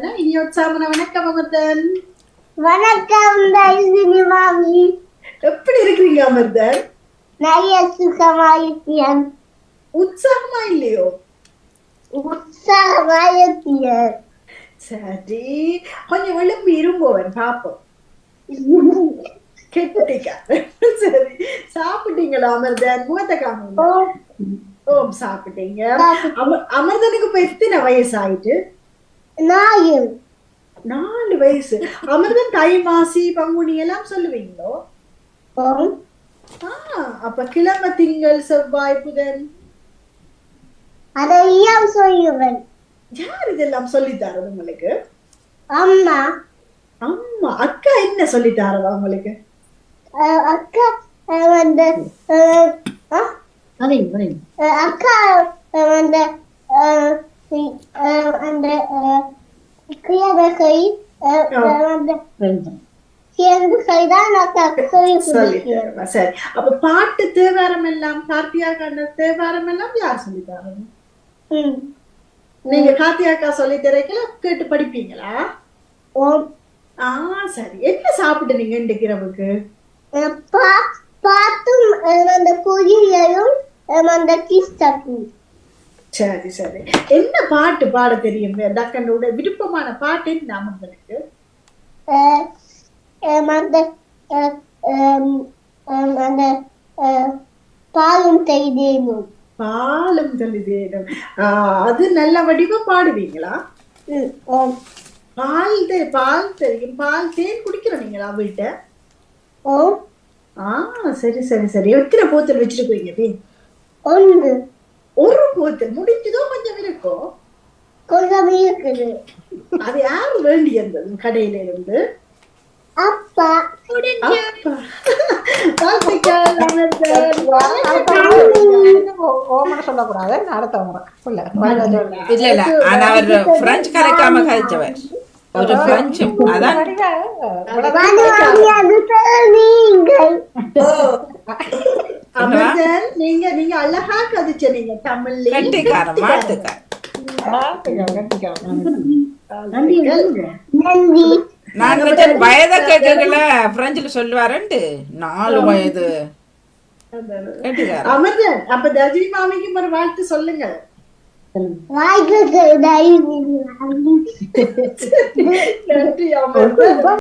இனி உற்சாகமான வணக்கம் அமர்தன். வணக்கம் மாமி. எப்படி இருக்கிறீங்க அமர்தன்? நிறைய சுகமாயிருக்கிறேன். உற்சாகமா இல்லையோ? உற்சாகமாயிருக்கிறேன். சரி. கொஞ்சம் விளம்பி இரும்போவன் பாப்போம். சரி. சாப்பிட்டீங்களா அமர்தன்? முகத்தை காமிங்க ஓம் சாப்பிட்டீங்க. அம- அமர்தனுக்கு இப்ப எத்தனை வயசு ஆயிட்டு நாயும் நாலு வயசு. அமிர்தம் தை மாசி பங்குனி எல்லாம் சொல்லுவீங்களோ? அப்ப கிழமை திங்கள் செவ்வாய் புதன். அதையும் சொல்லுவேன். யார் இதெல்லாம் சொல்லி தரது உங்களுக்கு? அம்மா. அம்மா அக்கா என்ன சொல்லி தரவா உங்களுக்கு? அக்கா வந்து அக்கா வந்து தரவா சரி அப்ப பாட்டு தேவாரம் எல்லாம் கார்த்தியா கண்ட தேவாரம் எல்லாம் யார் சொல்லி தரது ம். நீங்க கார்த்தியாக்கா சொல்லி தரீங்களா? கேட்டு படிப்பீங்களா? ஆ சரி. என்ன சாப்பிடுறீங்க இன்றைக்கு இரவுக்கு? பாத்தும் அந்த குயிலையும் அந்த கிஸ்டக்கும் சரி சரி. என்ன பாட்டு பாட தெரியும்? டக்கனோட விருப்பமான பாட்டு என்ன அஹ், அந்த அந்த பாலும் செய்தேனும் பாலும் தள்ளுதேனும் ஆஹ் அது நல்ல வடிவா பாடுவீங்களா? பால் தே- பால் தெரியும். பால் தேன் குடிக்கிறீங்களா வீட்டை? ஆ சரி சரி சரி. எத்தனை போத்தல் வச்சிருக்கீங்க? ஒன்று. ஒரு போத்தல் முடிஞ்சதோ கொஞ்சம் இருக்கும். கொஞ்சம் இருக்குது. அது யாரு வேண்டி இருந்தது கடையில இருந்து அப்பா. சொல்லக்கூடாது. அடுத்த முறை இல்ல இல்ல. இல்ல ஆனா அவர் பிரெஞ்சு கலைக்காம கழிச்சவர் ஒரு பிரெஞ்சு அதான். மணி அது நீங்கள். நீங்க நீங்க அழகா கதிச்ச நீங்க தமிழ்ல. கட்டிக்காரன் வயதை கேட்கல பிரெஞ்சுல சொல்லுவாருன்ட்டு நாலு வயது. அமர்தன் அப்ப தர்ஜினி மாமிக்கு ஒரு வாழ்த்து சொல்லுங்க. நன்றி அமர்தன்